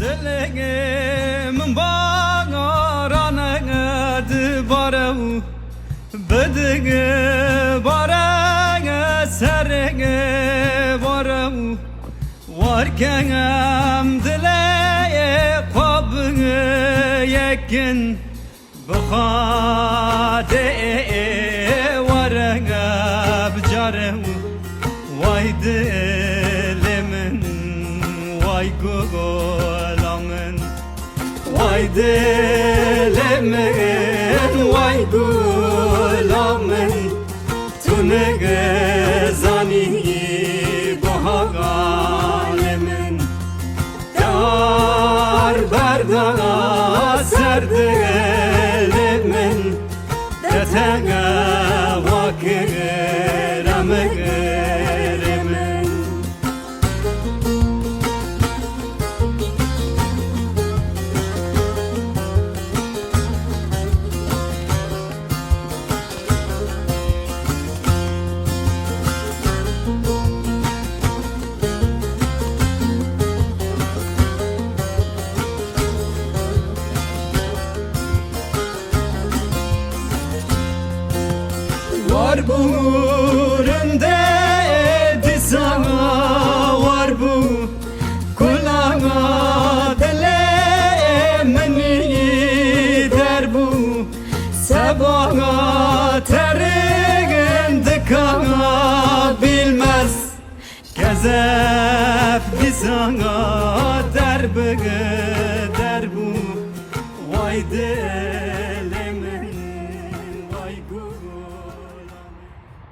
Dilim bağırana dıbarım Bıdığı barana sarığı varım Varken dileye kabını yekin. Bıhade varana bcarım Vay dilimin vay gulamın Vay dilimin vay gulamın Tunu gızani bu halimin Dar berdağa serdi elimin Detene vakırım gırımın Var bu rende edi Var bu kulağına dele emni der bu. Sabaha terinde kana bilmez. Gezef bir der bu der bu. Vay der